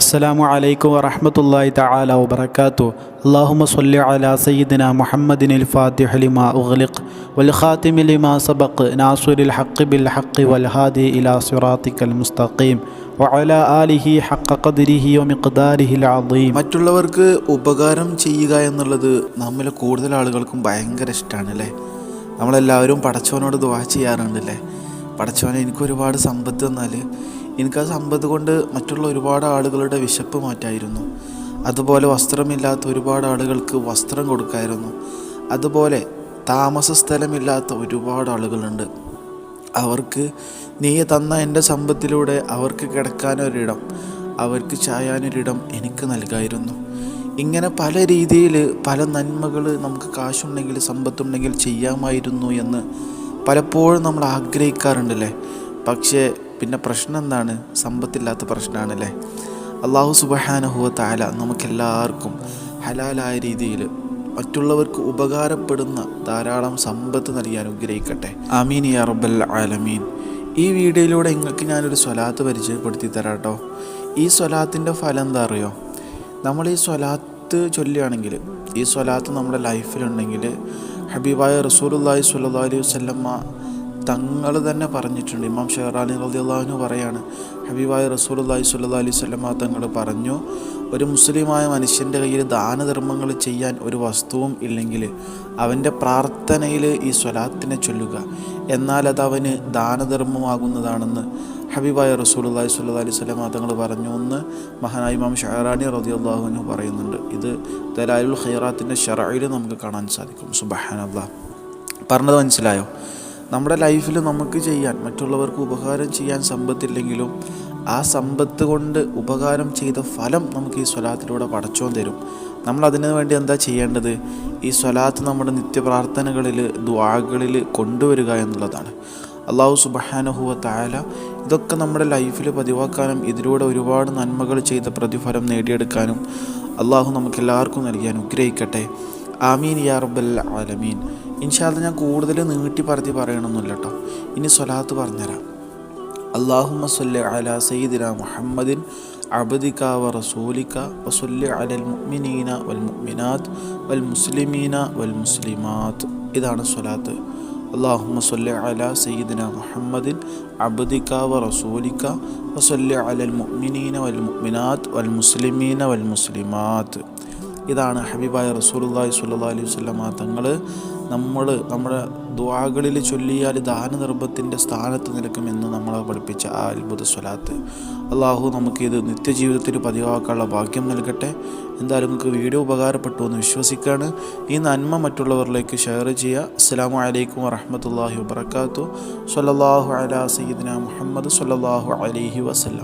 അസ്സാം വലൈക്കും വറഹമത്തല്ലാഹി തആല വാത്തു അള്ളാഹുമ സല്ലി അലാ സയ്യിദിന മുഹമ്മദിൻ അൽ ലിമാ ഉഗ്ലിഖ് വൽ ഖാതിമി ലിമാ സബഖ് നാസുരിൽ ഹഖ് ബിൽ ഹഖ് വൽ ഹാദി ഇലാ സിറാത്തിക്കൽ മുസ്തഖീം വഅല ആലിഹി ഹഖ ഖദ്രിഹി വമിഖ്ദാരിഹി അദീം. മറ്റുള്ളവർക്ക് ഉപകാരം ചെയ്യുക എന്നുള്ളത് നമ്മളെ കൂടുതൽ ആളുകൾക്കും ഭയങ്കര ഇഷ്ടമാണ് അല്ലേ? നമ്മളെല്ലാവരും പടച്ചവനോട് ദുവാ ചെയ്യാറുണ്ടല്ലേ? പടച്ചവനെ എനിക്ക് ഒരുപാട് സമ്പത്ത് തന്നാൽ എനിക്ക് ആ സമ്പത്ത് കൊണ്ട് മറ്റുള്ള ഒരുപാട് ആളുകളുടെ വിശപ്പ് മാറ്റായിരുന്നു. അതുപോലെ വസ്ത്രമില്ലാത്ത ഒരുപാട് ആളുകൾക്ക് വസ്ത്രം കൊടുക്കായിരുന്നു. അതുപോലെ താമസ സ്ഥലമില്ലാത്ത ഒരുപാട് ആളുകളുണ്ട്. അവർക്ക് നീ തന്ന എന്റെ സമ്പത്തിലൂടെ അവർക്ക് കിടക്കാനൊരിടം അവർക്ക് ചായാനൊരിടം എനിക്ക് നൽകായിരുന്നു. ഇങ്ങനെ പല രീതിയിൽ പല നന്മകൾ നമുക്ക് കാശുണ്ടെങ്കിൽ സമ്പത്തുണ്ടെങ്കിൽ ചെയ്യാമായിരുന്നു എന്ന് പലപ്പോഴും നമ്മൾ ആഗ്രഹിക്കാറുണ്ടല്ലേ? പക്ഷേ പിന്നെ പ്രശ്നം എന്താണ്? സമ്പത്തില്ലാത്ത പ്രശ്നമാണല്ലേ അള്ളാഹു സുബഹാനഹുവ നമുക്കെല്ലാവർക്കും ഹലാലായ രീതിയിൽ മറ്റുള്ളവർക്ക് ഉപകാരപ്പെടുന്ന ധാരാളം സമ്പത്ത് നൽകി അനുഗ്രഹിക്കട്ടെ. അമീൻ യാ റബ്ബൽ ആലമീൻ. ഈ വീഡിയോയിലൂടെ നിങ്ങൾക്ക് ഞാനൊരു സ്വലാത്ത് പരിചയപ്പെടുത്തി തരാം കേട്ടോ ഈ സ്വലാത്തിന്റെ ഫലം എന്താ അറിയോ? നമ്മൾ ഈ സ്വലാത്ത് ചൊല്ലുകയാണെങ്കിൽ ഈ സ്വലാത്ത് നമ്മുടെ ലൈഫിലുണ്ടെങ്കിൽ ഹബീബായ റസൂലുല്ലാഹി സ്വല്ലല്ലാഹി അലൈഹി വസല്ലമ്മ തങ്ങൾ തന്നെ പറഞ്ഞിട്ടുണ്ട്. ഇമാം ഷെഹറാലി റളിയല്ലാഹു പറയാണ് ഹബീബായ റസൂലുല്ലാഹി സ്വല്ലല്ലാഹി അലൈഹി വല്ലമ്മ തങ്ങൾ പറഞ്ഞു ഒരു മുസ്ലിമായ മനുഷ്യന്റെ കയ്യിൽ ദാനധർമ്മങ്ങൾ ചെയ്യാൻ ഒരു വസ്തുവും ഇല്ലെങ്കിൽ അവന്റെ പ്രാർത്ഥനയിൽ ഈ സ്വലാത്തിനെ ചൊല്ലുക. എന്നാൽ അത് അവന് ദാനധർമ്മമാകുന്നതാണെന്ന് ഹബീബായ റസൂലുള്ളാഹി സ്വല്ലല്ലാഹി അലൈഹി വസല്ലം തങ്ങൾ പറഞ്ഞു എന്ന് മഹാനായ ഇമാം ഷഹറാനി അൻഹു പറയുന്നുണ്ട്. ഇത് ദലാലുൽ ഖൈറാത്തിന്റെ ഷറയിൽ നമുക്ക് കാണാൻ സാധിക്കും. സുബഹാനല്ലാഹ് പറഞ്ഞത് മനസ്സിലായോ? നമ്മുടെ ലൈഫിൽ നമുക്ക് ചെയ്യാൻ മറ്റുള്ളവർക്ക് ഉപകാരം ചെയ്യാൻ സമ്പത്തില്ലെങ്കിലും ആ സമ്പത്ത് കൊണ്ട് ഉപകാരം ചെയ്ത ഫലം നമുക്ക് ഈ സ്വലാത്തിലൂടെ പടച്ചോൻ തരും. നമ്മൾ അതിനു വേണ്ടി എന്താ ചെയ്യേണ്ടത്? ഈ സ്വലാത്ത് നമ്മുടെ നിത്യപ്രാർത്ഥനകളിൽ ദ്വാകളിൽ കൊണ്ടുവരിക എന്നുള്ളതാണ്. അള്ളാഹു സുബഹാനഹുവ തായാല ഇതൊക്കെ നമ്മുടെ ലൈഫിൽ പതിവാക്കാനും ഇതിലൂടെ ഒരുപാട് നന്മകൾ ചെയ്ത പ്രതിഫലം നേടിയെടുക്കാനും അള്ളാഹു നമുക്കെല്ലാവർക്കും നൽകി അനുഗ്രഹിക്കട്ടെ. ആമീൻ യാ റബ്ബൽ ആലമീൻ. ഇൻഷാല്ല ഞാൻ കൂടുതൽ നീട്ടി പറഞ്ഞ് പറയണമെന്നില്ല കേട്ടോ ഇനി സ്വലാത്ത് പറഞ്ഞുതരാം. അള്ളാഹുമ്മ സല്ലി അല സയ്യിദിന മുഹമ്മദിൻ അബദിക വ റസൂലിക വസല്ലി അലൽ മുഅ്മിനീന വൽ മുഅ്മിനാത്ത് വൽ മുസ്ലിമീന വൽ മുസ്ലിമാത്ത് ഇതാണ് സ്വലാത്ത് അള്ളാഹുമ്മ സല്ലി അല സയ്യിദിന മുഹമ്മദിൻ അബദിക വ റസൂലിക വസല്ലി ഇതാണ് ഹബീബായ റസൂലുള്ളാഹി സ്വല്ലല്ലാഹി അലൈഹി വസല്ലമ. തങ്ങൾ നമ്മൾ നമ്മുടെ ദ്വാകളിൽ ചൊല്ലിയാൽ ദാന ദാനനിർഭത്തിന്റെ സ്ഥാനത്ത് നിൽക്കുമെന്ന് നമ്മളെ പഠിപ്പിച്ച ആ അത്ഭുത സ്വലാത്ത്. അള്ളാഹു നമുക്കിത് നിത്യജീവിതത്തിൽ പതിവാക്കാനുള്ള ഭാഗ്യം നൽകട്ടെ. എന്തായാലും നിങ്ങൾക്ക് വീഡിയോ ഉപകാരപ്പെട്ടു എന്ന് വിശ്വസിക്കുകയാണ്. ഈ നന്മ മറ്റുള്ളവരിലേക്ക് ഷെയർ ചെയ്യുക. അസ്സാം വലൈക്കും വറഹമത്തല്ലാഹി വബർക്കാത്തു സല്ലാഹു അല സയ്യിദിന മുഹമ്മദ് സല്ലാഹു അലൈഹി വസല്ലം.